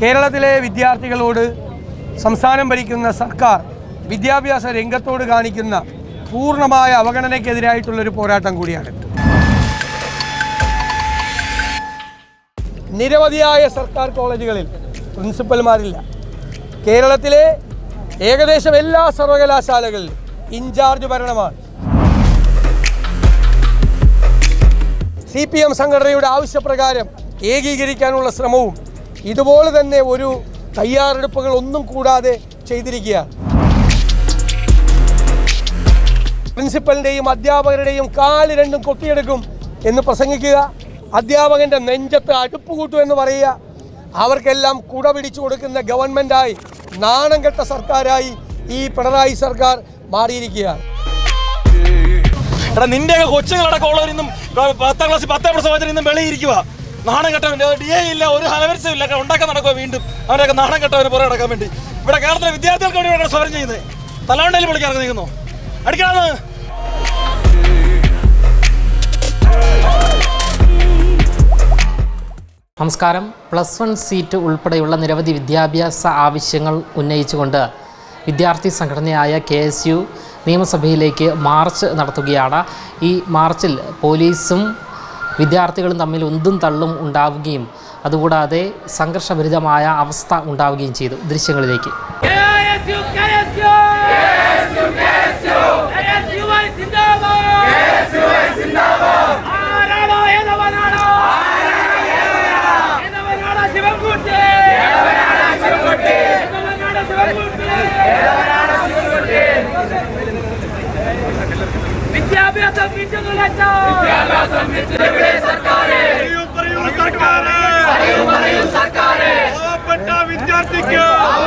കേരളത്തിലെ വിദ്യാർത്ഥികളോട് സംസ്ഥാനം ഭരിക്കുന്ന സർക്കാർ വിദ്യാഭ്യാസ രംഗത്തോട് കാണിക്കുന്ന പൂർണമായ അവഗണനയ്ക്കെതിരായിട്ടുള്ളൊരു പോരാട്ടം കൂടിയാണ്. നിരവധിയായ സർക്കാർ കോളേജുകളിൽ പ്രിൻസിപ്പൽമാരില്ല. കേരളത്തിലെ ഏകദേശം എല്ലാ സർവകലാശാലകളിലും ഇൻചാർജ് ഭരണമാണ്. സി പി എം സംഘടനയുടെ ആവശ്യപ്രകാരം ഏകീകരിക്കാനുള്ള ശ്രമവും ഇതുപോലെ തന്നെ ഒരു തയ്യാറെടുപ്പുകൾ ഒന്നും കൂടാതെ ചെയ്തിരിക്കുകയാണ് പ്രിൻസിപ്പലിന്റെയും അധ്യാപകരുടെയും കാൽ രണ്ടും കൊത്തിയെടുക്കും എന്ന് പ്രസംഗിക്കുക. അധ്യാപകന്റെ നെഞ്ചത്ത് അടുപ്പ് കൂട്ടും എന്ന് പറയുക. അവർക്കെല്ലാം കുട പിടിച്ചു കൊടുക്കുന്ന ഗവൺമെന്റായി നാണം കെട്ട സർക്കാരായി ഈ പിണറായി സർക്കാർ മാറിയിരിക്കുകയാണ്. എടാ നിന്റെയൊക്കെ കൊച്ചുങ്ങളടക്കം ഉള്ളവർ ഇന്നും പത്താം ക്ലാസ് പത്താം ക്ലാസ് വെളിയിരിക്കുക നാണം കെട്ടവൻ ഡി എ ഇല്ല ഒരു ഹലവരിച്ചും ഇല്ല. ഉണ്ടാക്കാൻ നടക്കുക വീണ്ടും. അവരൊക്കെ നാണം കെട്ടവന് പുറകെ നടക്കാൻ വേണ്ടി. ഇവിടെ കേരളത്തിലെ വിദ്യാർത്ഥികൾക്ക് വേണ്ടി ഇവിടെ സമരം ചെയ്യുന്നത് തലവണ്ടയിൽ പൊളിക്കാൻ നീങ്ങുന്നു അടിക്കണമെന്ന് നമസ്കാരം. പ്ലസ് വൺ സീറ്റ് ഉൾപ്പെടെയുള്ള നിരവധി വിദ്യാഭ്യാസ ആവശ്യങ്ങൾ ഉന്നയിച്ചുകൊണ്ട് വിദ്യാർത്ഥി സംഘടനയായ കെ എസ് യു നിയമസഭയിലേക്ക് മാർച്ച് നടത്തുകയാണ്. ഈ മാർച്ചിൽ പോലീസും വിദ്യാർത്ഥികളും തമ്മിൽ ഉന്തും തള്ളും ഉണ്ടാവുകയും അതുകൂടാതെ സംഘർഷഭരിതമായ അവസ്ഥ ഉണ്ടാവുകയും ചെയ്തു ദൃശ്യങ്ങളിലേക്ക്. शासन में बिगड़े सरकारें। हरियो विद्यार्थी के। आओ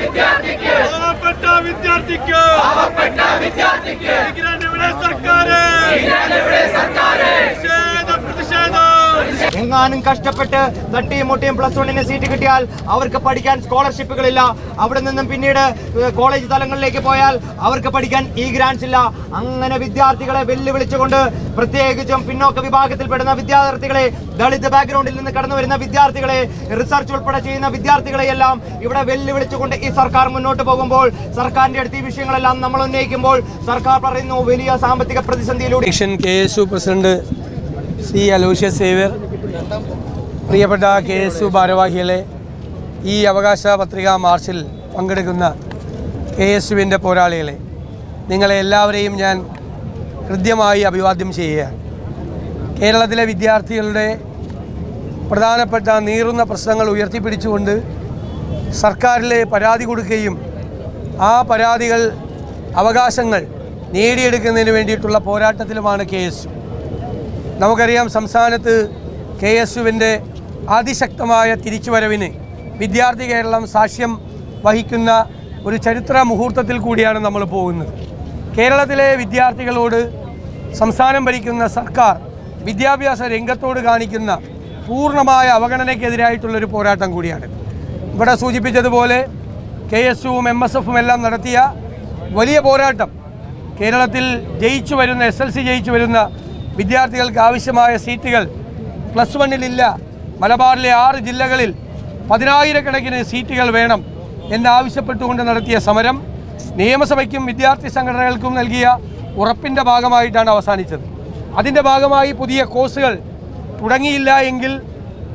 विद्यार्थी के। आओ सरकार। എങ്ങാനും കഷ്ടപ്പെട്ട് തട്ടിയും മുട്ടിയും പ്ലസ് വണ്ണിന് സീറ്റ് കിട്ടിയാൽ അവർക്ക് പഠിക്കാൻ സ്കോളർഷിപ്പുകളില്ല. അവിടെ നിന്നും പിന്നീട് കോളേജ് തലങ്ങളിലേക്ക് പോയാൽ അവർക്ക് പഠിക്കാൻ ഈ ഗ്രാൻസ് ഇല്ല. അങ്ങനെ വിദ്യാർത്ഥികളെ വെല്ലുവിളിച്ചുകൊണ്ട് പ്രത്യേകിച്ചും പിന്നോക്ക വിഭാഗത്തിൽപ്പെടുന്ന വിദ്യാർത്ഥികളെ ദളിത് ബാക്ക്ഗ്രൗണ്ടിൽ നിന്ന് കടന്നു വരുന്ന വിദ്യാർത്ഥികളെ റിസർച്ച് ഉൾപ്പെടെ ചെയ്യുന്ന വിദ്യാർത്ഥികളെയെല്ലാം ഇവിടെ വെല്ലുവിളിച്ചുകൊണ്ട് ഈ സർക്കാർ മുന്നോട്ട് പോകുമ്പോൾ സർക്കാരിന്റെ അടുത്ത് ഈ വിഷയങ്ങളെല്ലാം നമ്മൾ ഉന്നയിക്കുമ്പോൾ സർക്കാർ പറയുന്നു വലിയ സാമ്പത്തിക പ്രതിസന്ധിയിലൂടെ K S president C Aloysius Xavier പ്രിയപ്പെട്ട കെ എസ് യു ഭാരവാഹികളെ ഈ അവകാശ പത്രികാ മാർച്ചിൽ പങ്കെടുക്കുന്ന കെ എസ് യുവിന്റെ പോരാളികളെ നിങ്ങളെ എല്ലാവരെയും ഞാൻ ഹൃദ്യമായി അഭിവാദ്യം ചെയ്യുകയാണ്. കേരളത്തിലെ വിദ്യാർത്ഥികളുടെ പ്രധാനപ്പെട്ട നീറുന്ന പ്രശ്നങ്ങൾ ഉയർത്തിപ്പിടിച്ചുകൊണ്ട് സർക്കാരിൽ പരാതി കൊടുക്കുകയും ആ പരാതികൾ അവകാശങ്ങൾ നേടിയെടുക്കുന്നതിന് വേണ്ടിയിട്ടുള്ള പോരാട്ടത്തിലുമാണ് കെ എസ് നമുക്കറിയാം സംസ്ഥാനത്ത് കെ എസ് യുവിന്റെ അതിശക്തമായ തിരിച്ചുവരവിന് വിദ്യാർത്ഥി കേരളം സാക്ഷ്യം വഹിക്കുന്ന ഒരു ചരിത്ര മുഹൂർത്തത്തിൽ കൂടിയാണ് നമ്മൾ പോകുന്നത്. കേരളത്തിലെ വിദ്യാർത്ഥികളോട് സംസ്ഥാനം ഭരിക്കുന്ന സർക്കാർ വിദ്യാഭ്യാസ രംഗത്തോട് കാണിക്കുന്ന പൂർണമായ അവഗണനയ്ക്കെതിരായിട്ടുള്ളൊരു പോരാട്ടം കൂടിയാണ്. ഇവിടെ സൂചിപ്പിച്ചതുപോലെ കെ എസ് യുവും എം എസ് എഫും എല്ലാം നടത്തിയ വലിയ പോരാട്ടം. കേരളത്തിൽ ജയിച്ചു വരുന്ന എസ് എൽ സി ജയിച്ചു വരുന്ന വിദ്യാർത്ഥികൾക്ക് ആവശ്യമായ സീറ്റുകൾ പ്ലസ് വണ്ണിലില്ല മലബാറിലെ ആറ് ജില്ലകളിൽ പതിനായിരക്കണക്കിന് സീറ്റുകൾ വേണം എന്നാവശ്യപ്പെട്ടുകൊണ്ട് നടത്തിയ സമരം നിയമസഭയ്ക്കും വിദ്യാർത്ഥി സംഘടനകൾക്കും നൽകിയ ഉറപ്പിന്റെ ഭാഗമായിട്ടാണ് അവസാനിച്ചത്. അതിന്റെ ഭാഗമായി പുതിയ കോഴ്സുകൾ തുടങ്ങിയില്ല എങ്കിൽ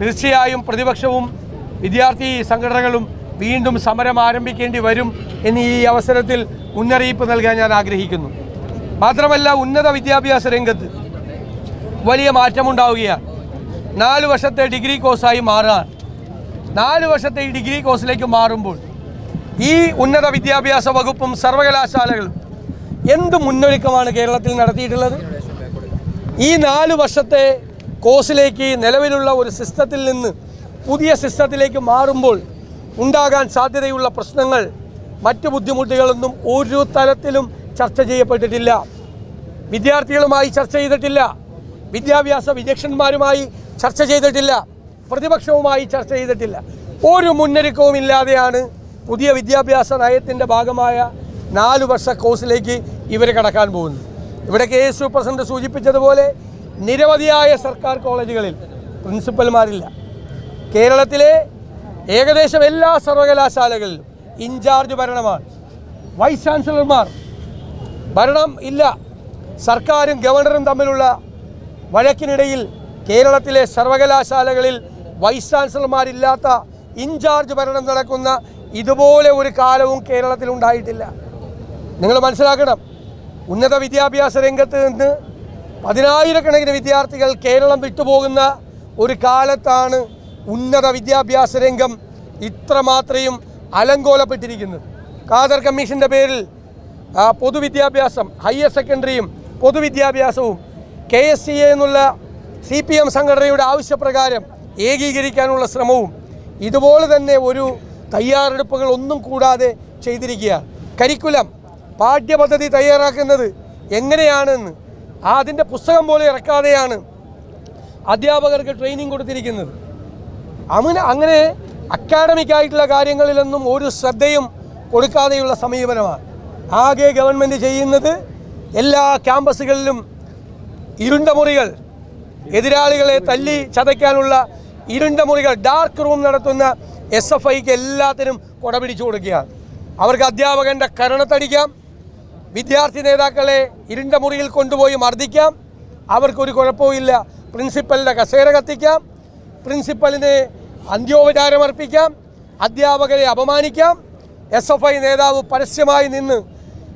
തീർച്ചയായും പ്രതിപക്ഷവും വിദ്യാർത്ഥി സംഘടനകളും വീണ്ടും സമരം ആരംഭിക്കേണ്ടി വരും എന്ന് ഈ അവസരത്തിൽ മുന്നറിയിപ്പ് നൽകാൻ ഞാൻ ആഗ്രഹിക്കുന്നു. മാത്രമല്ല ഉന്നത വിദ്യാഭ്യാസ രംഗത്ത് വലിയ മാറ്റമുണ്ടാവുകയാണ്. നാല് വർഷത്തെ ഡിഗ്രി കോഴ്സായി മാറാൻ. നാല് വർഷത്തെ ഈ ഡിഗ്രി കോഴ്സിലേക്ക് മാറുമ്പോൾ ഈ ഉന്നത വിദ്യാഭ്യാസ വകുപ്പും സർവകലാശാലകളും എന്ത് മുന്നൊരുക്കമാണ് കേരളത്തിൽ നടത്തിയിട്ടുള്ളത്? ഈ നാല് വർഷത്തെ കോഴ്സിലേക്ക് നിലവിലുള്ള ഒരു സിസ്റ്റത്തിൽ നിന്ന് പുതിയ സിസ്റ്റത്തിലേക്ക് മാറുമ്പോൾ ഉണ്ടാകാൻ സാധ്യതയുള്ള പ്രശ്നങ്ങൾ മറ്റു ബുദ്ധിമുട്ടുകളൊന്നും ഒരു തലത്തിലും ചർച്ച ചെയ്യപ്പെട്ടിട്ടില്ല. വിദ്യാർത്ഥികളുമായി ചർച്ച ചെയ്തിട്ടില്ല. വിദ്യാഭ്യാസ വിചക്ഷണന്മാരുമായി ചർച്ച ചെയ്തിട്ടില്ല. പ്രതിപക്ഷവുമായി ചർച്ച ചെയ്തിട്ടില്ല. ഒരു മുന്നൊരുക്കവും ഇല്ലാതെയാണ് പുതിയ വിദ്യാഭ്യാസ നയത്തിന്റെ ഭാഗമായ നാല് വർഷ കോഴ്സിലേക്ക് ഇവർ കടക്കാൻ പോകുന്നത്. ഇവിടെ കെ എസ് യു പ്രസിഡന്റ് സൂചിപ്പിച്ചതുപോലെ നിരവധിയായ സർക്കാർ കോളേജുകളിൽ പ്രിൻസിപ്പൽമാരില്ല. കേരളത്തിലെ ഏകദേശം എല്ലാ സർവകലാശാലകളിലും ഇൻചാർജ് ഭരണമാണ്. വൈസ് ചാൻസലർമാർ ഭരണം ഇല്ല. സർക്കാരും ഗവർണറും തമ്മിലുള്ള വഴക്കിനിടയിൽ കേരളത്തിലെ സർവകലാശാലകളിൽ വൈസ് ചാൻസലർമാരില്ലാത്ത ഇൻചാർജ് ഭരണം നടക്കുന്ന ഇതുപോലെ ഒരു കാലവും കേരളത്തിൽ ഉണ്ടായിട്ടില്ല. നിങ്ങൾ മനസ്സിലാക്കണം ഉന്നത വിദ്യാഭ്യാസ രംഗത്ത് നിന്ന് പതിനായിരക്കണക്കിന് വിദ്യാർത്ഥികൾ കേരളം വിട്ടുപോകുന്ന ഒരു കാലത്താണ് ഉന്നത വിദ്യാഭ്യാസ രംഗം ഇത്രമാത്രയും അലങ്കോലപ്പെട്ടിരിക്കുന്നത്. കാദർ കമ്മീഷന്റെ പേരിൽ പൊതുവിദ്യാഭ്യാസം ഹയർ സെക്കൻഡറിയും പൊതുവിദ്യാഭ്യാസവും കെ എസ് സി എ എന്നുള്ള സി പി എം സംഘടനയുടെ ആവശ്യപ്രകാരം ഏകീകരിക്കാനുള്ള ശ്രമവും ഇതുപോലെ തന്നെ ഒരു തയ്യാറെടുപ്പുകൾ ഒന്നും കൂടാതെ ചെയ്തിരിക്കുക. കരിക്കുലം പാഠ്യപദ്ധതി തയ്യാറാക്കുന്നത് എങ്ങനെയാണെന്ന് അതിന്റെ പുസ്തകം പോലെ ഇറക്കാതെയാണ് അധ്യാപകർക്ക് ട്രെയിനിങ് കൊടുത്തിരിക്കുന്നത്. അങ്ങനെ അങ്ങനെ അക്കാഡമിക് ആയിട്ടുള്ള കാര്യങ്ങളിലൊന്നും ഒരു ശ്രദ്ധയും കൊടുക്കാതെയുള്ള സമീപനമാണ്. ആകെ ഗവൺമെന്റ് ചെയ്യുന്നത് എല്ലാ ക്യാമ്പസുകളിലും ഇരുണ്ട മുറികൾ എതിരാളികളെ തല്ലി ചതയ്ക്കാനുള്ള ഇരുണ്ട മുറികൾ ഡാർക്ക് റൂം നടത്തുന്ന എസ് എഫ് ഐക്ക് എല്ലാത്തിനും കൊടപിടിച്ചു കൊടുക്കുകയാണ്. അവർക്ക് അധ്യാപകന്റെ കരണത്തടിക്കാം വിദ്യാർത്ഥി നേതാക്കളെ ഇരുണ്ട മുറിയിൽ കൊണ്ടുപോയി മർദ്ദിക്കാം. അവർക്കൊരു കുഴപ്പവുമില്ല പ്രിൻസിപ്പലിന്റെ കസേര കത്തിക്കാം. പ്രിൻസിപ്പലിനെ അന്ത്യോപചാരമർപ്പിക്കാം അധ്യാപകരെ അപമാനിക്കാം. എസ് എഫ് ഐ നേതാവ് പരസ്യമായി നിന്ന്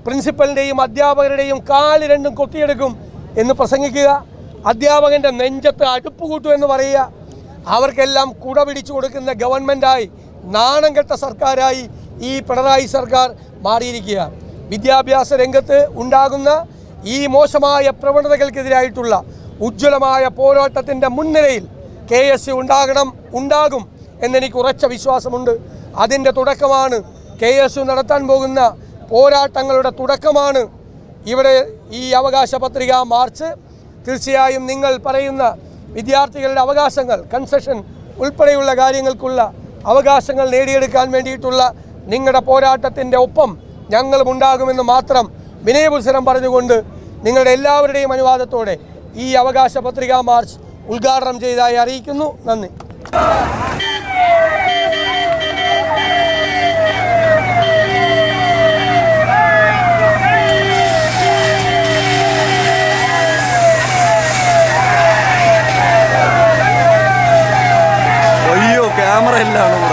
പ്രിൻസിപ്പലിന്റെയും അധ്യാപകരുടെയും കാൽ രണ്ടും കൊത്തിയെടുക്കും എന്ന് പ്രസംഗിക്കുക. അധ്യാപകന്റെ നെഞ്ചത്ത് അടുപ്പ് കൂട്ടു എന്ന് പറയുക. അവർക്കെല്ലാം കുട പിടിച്ചു കൊടുക്കുന്ന ഗവൺമെന്റായി നാണം കെട്ട സർക്കാരായി ഈ പിണറായി സർക്കാർ മാറിയിരിക്കുക. വിദ്യാഭ്യാസ രംഗത്ത് ഉണ്ടാകുന്ന ഈ മോശമായ പ്രവണതകൾക്കെതിരായിട്ടുള്ള ഉജ്ജ്വലമായ പോരാട്ടത്തിന്റെ മുൻനിരയിൽ കെ എസ് യു ഉണ്ടാകണം ഉണ്ടാകും എന്നെനിക്ക് ഉറച്ച വിശ്വാസമുണ്ട്. അതിന്റെ തുടക്കമാണ് കെ എസ് യു നടത്താൻ പോകുന്ന പോരാട്ടങ്ങളുടെ തുടക്കമാണ്. ഇവിടെ ഈ അവകാശ പത്രിക മാർച്ച് തീർച്ചയായും നിങ്ങൾ പറയുന്ന വിദ്യാർത്ഥികളുടെ അവകാശങ്ങൾ കൺസെഷൻ ഉൾപ്പെടെയുള്ള കാര്യങ്ങൾക്കുള്ള അവകാശങ്ങൾ നേടിയെടുക്കാൻ വേണ്ടിയിട്ടുള്ള നിങ്ങളുടെ പോരാട്ടത്തിന്റെ ഒപ്പം ഞങ്ങളും ഉണ്ടാകുമെന്ന് മാത്രം വിനയപുത്സരം പറഞ്ഞുകൊണ്ട് നിങ്ങളുടെ എല്ലാവരുടെയും അനുവാദത്തോടെ ഈ അവകാശ പത്രികാ മാർച്ച് ഉദ്ഘാടനം ചെയ്തതായി അറിയിക്കുന്നു. നന്ദി. എല്ലാം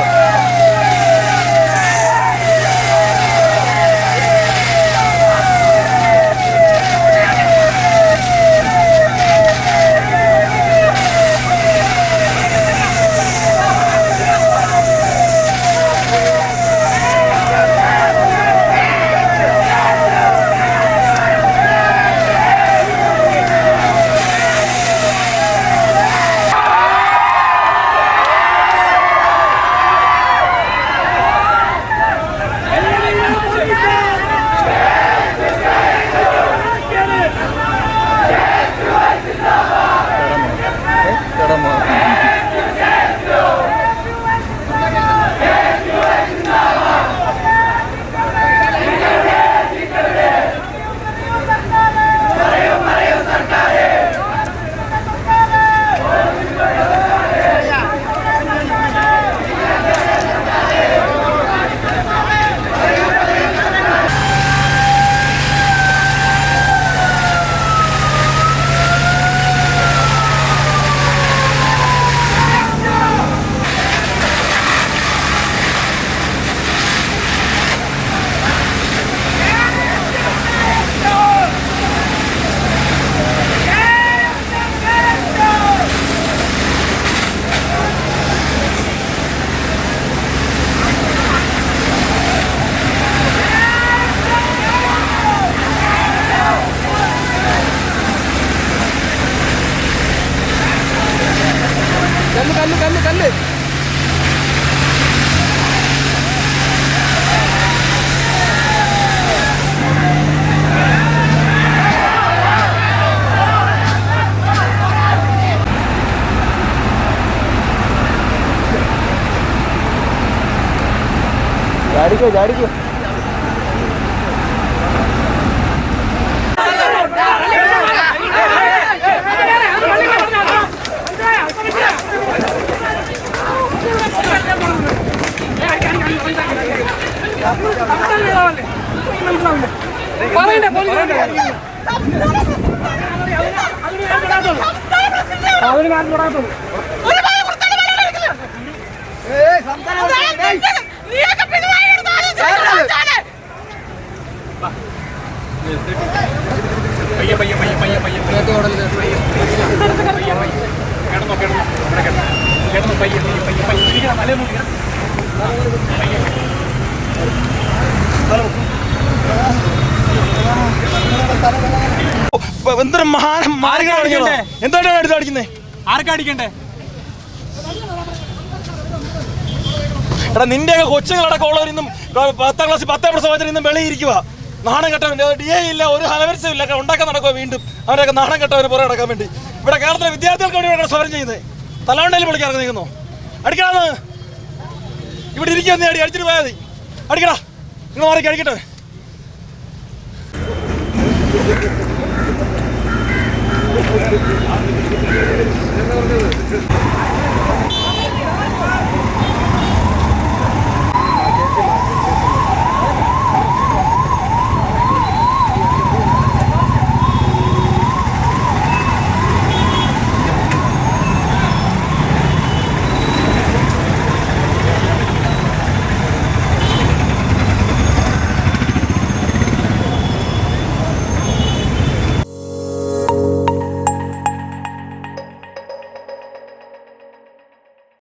ചാടിക്കോ. ചാടിക്കോ അതിന് ഞാൻ തൊടാത്തുള്ളൂ എന്തൊരു മാർഗം എന്താണ് എടുത്ത് അടിക്കുന്നത് ആർക്കടിക്കണ്ടേ എടാ നിന്റെയൊക്കെ കൊച്ചുങ്ങളടക്കം ഉള്ളവരിന്നും പത്താം ക്ലാസ് പത്താം പ്രസവത്തിൽ ഇന്നും വെളിയിരിക്കുക നാണം കെട്ടവന്റെ ഡി എ ഇല്ല ഒരു ഹലവൻസും ഇല്ല. ഉണ്ടാക്കാൻ നടക്കുക വീണ്ടും. അവരൊക്കെ നാണം കെട്ടവന് പുറകെ നടക്കാൻ വേണ്ടി. ഇവിടെ കേരളത്തിലെ വിദ്യാർത്ഥികൾക്ക് വേണ്ടി ഇവിടെ സമരം ചെയ്യുന്നത് തലവണ്ടയിൽ വിളിക്കാൻ ഇറങ്ങിയിരിക്കുന്നു അടിക്കടാന്ന്. ഇവിടെ ഇരിക്കുന്ന അടി അടിച്ചിട്ട് പോയാൽ മതി. അടിക്കടാ. നിങ്ങൾ മാറി അടിക്കട്ടെ. Ne oluyor?